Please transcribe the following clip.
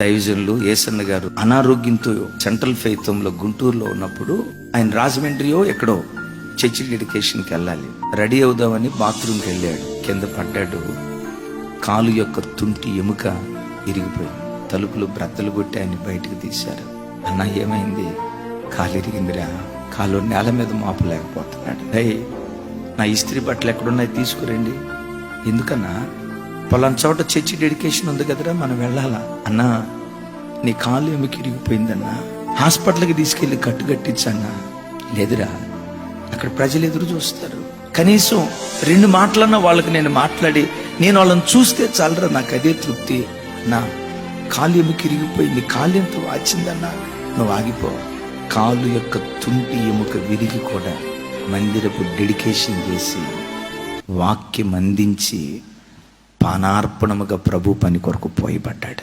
దైవజనులు ఏసన్న గారు అనారోగ్యంతో సెంట్రల్ ఫైతంలో గుంటూరులో ఉన్నప్పుడు ఆయన రాజమండ్రియో ఎక్కడో చర్చి డెడికేషన్కి వెళ్ళాలి. రెడీ అవుదామని బాత్రూమ్కి వెళ్ళాడు. కింద పడ్డాడు. కాలు యొక్క తుంటి ఎముక ఇరిగిపోయి తలుపులు బ్రద్దలు కొట్టి ఆయన బయటకు తీశారు. అన్న ఏమైంది? కాలు ఇరిగిందిరా. కాలు నేల మీద మాపలేకపోతున్నాడు అయ్యి నా ఇస్త్రీ బట్టలు ఎక్కడున్నాయి? తీసుకురండి. ఎందుకన్నా? పలానా చోట చర్చి డెడికేషన్ ఉంది కదరా మనం వెళ్ళాలా? అన్నా నీ కాలు ఎముక ఇరిగిపోయిందన్నా. హాస్పిటల్కి తీసుకెళ్ళి కట్టు కట్టించన్నా. లేదురా అక్కడ ప్రజలు ఎదురు చూస్తారు. కనీసం రెండు మాటలన్నా వాళ్ళకి నేను మాట్లాడి నేను వాళ్ళని చూస్తే చాలరా నాకు అదే తృప్తి. నా కాలు ఎముక ఇరిగిపోయింది కాలు ఎంత వాచిందన్నా నువ్వు ఆగిపో. కాలు యొక్క తుంటి ఎముక విరిగి కూడా మందిరపు డెడికేషన్ చేసి వాక్యం అందించి పానార్పణముగా ప్రభు పని కొరకు పోయిపడ్డాడు